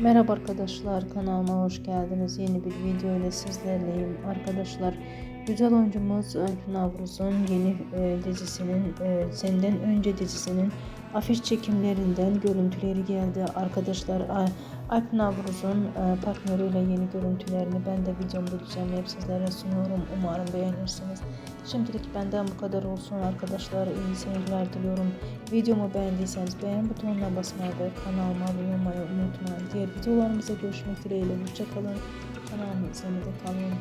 Merhaba arkadaşlar kanalıma hoş geldiniz. Yeni bir video ile sizlerleyim. Arkadaşlar güzel oyuncumuz Alp Navruz'un yeni e, dizisinin e, Senden Önce dizisinin afiş çekimlerinden görüntüleri geldi. Arkadaşlar Alp Navruz'un e, partneriyle yeni görüntülerini ben de videomda düzenleyip sizlere sunuyorum. Umarım beğenirsiniz. Şimdilik benden bu kadar olsun arkadaşlar. İyi seyirler diliyorum. Videomu beğendiyseniz beğen butonuna basmayı ve kanalıma abone olmayı unutmayın. Diğer videolarımıza görüşmek dileğiyle. Hoşçakalın. Kanalımı izlemede kalın.